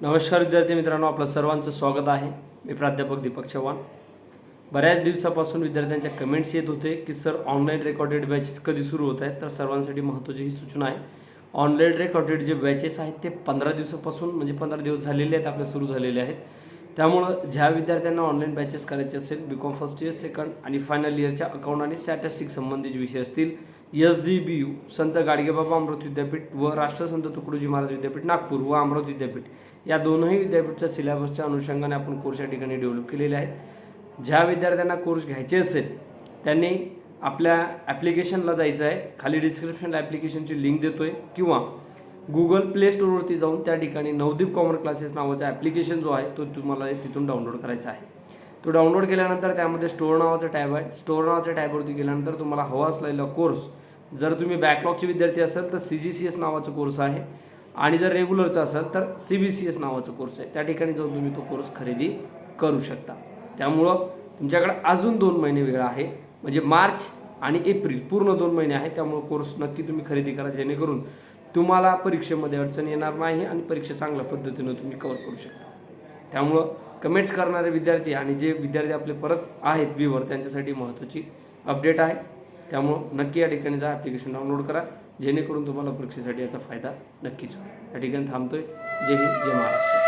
नमस्कार विद्यार्थी मित्रांनो आपलं सर्वांचं स्वागत आहे. मी प्राध्यापक दीपक चव्हाण. बऱ्याच दिवसापासून विद्यार्थ्यांच्या कमेंट्स येत होते की सर ऑनलाईन रेकॉर्डेड बॅचेस कधी सुरू होत आहेत? तर सर्वांसाठी महत्त्वाची ही सूचना आहे. ऑनलाईन रेकॉर्डेड जे बॅचेस आहेत ते पंधरा दिवसापासून म्हणजे पंधरा दिवस झालेले आहेत आपले सुरू झालेले आहेत. त्यामुळं ज्या विद्यार्थ्यांना ऑनलाईन बॅचेस करायचे असेल B com first year second आणि फायनल इयरच्या अकाउंट आणि स्टॅटिस्टिक संबंधित विषय असतील एस जी बी यू संत गाडगेबाबा अमृत विद्यापीठ व राष्ट्रसंत तुकडोजी महाराज विद्यापीठ नागपूर व अमृत विद्यापीठ. या दोनही विद्यापीठच्या सिलेबसच्या अनुषंगाने आपण कोर्स या ठिकाणी डेव्हलप केलेले आहेत. ज्या विद्यार्थ्यांना कोर्स घ्यायचे असेल त्यांनी आपल्या ॲप्लिकेशनला जायचं आहे. खाली डिस्क्रिप्शनला ॲप्लिकेशनची लिंक देतो आहे किंवा गुगल प्ले स्टोअरवरती जाऊन त्या ठिकाणी नवदीप कॉमन क्लासेस नावाचा ॲप्लिकेशन जो आहे तो तुम्हाला तिथून डाउनलोड करायचा आहे. तो डाउनलोड केल्यानंतर त्यामध्ये स्टोअर नावाचा टॅब आहे. स्टोअर नावाच्या टॅबवरती गेल्यानंतर तुम्हाला हवा असलेला कोर्स जर तुम्ही बॅकलॉगचे विद्यार्थी असाल तर सी जी सी एस नावाचा कोर्स आहे. आणि जर रेग्युलरचा असेल तर सी बी सी एस नावाचा कोर्स आहे. त्या ठिकाणी जाऊन तुम्ही तो कोर्स खरेदी करू शकता. त्यामुळं तुमच्याकडे अजून दोन महिने वेळ आहे. म्हणजे मार्च आणि एप्रिल पूर्ण दोन महिने आहे. त्यामुळं कोर्स नक्की तुम्ही खरेदी करा जेणेकरून तुम्हाला परीक्षेमध्ये अडचण येणार नाही आणि परीक्षा चांगल्या पद्धतीनं तुम्ही कवर करू शकता. त्यामुळं कमेंट्स करणारे विद्यार्थी आणि जे विद्यार्थी आपले परत आहेत व्ह्यूवर त्यांच्यासाठी महत्त्वाची अपडेट आहे. त्यामुळं नक्की या ठिकाणी जा ॲप्लिकेशन डाउनलोड करा. जेणेकरून तुम्हाला परीक्षेसाठी याचा फायदा नक्कीच होईल. या ठिकाणी थांबतोय. जय हिंद जय महाराष्ट्र.